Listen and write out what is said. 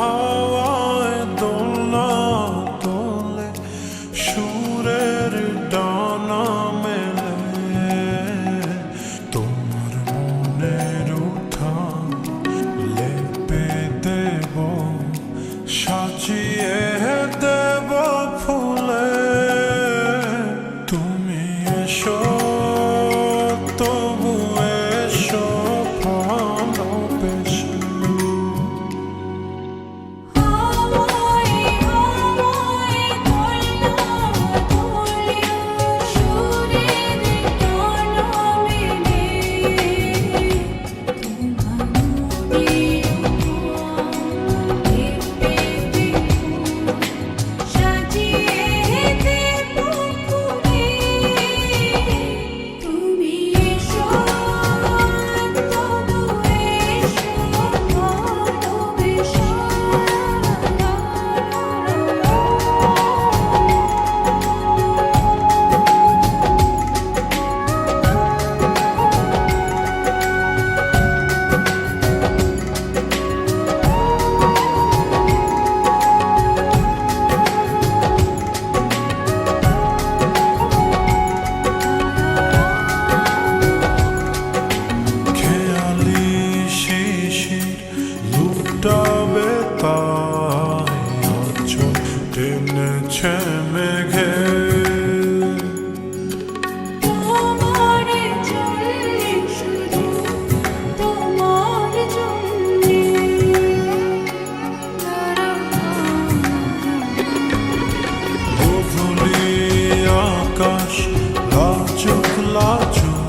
heart. টেনেছে মেঘে। আকাশ লাজুক লাজুক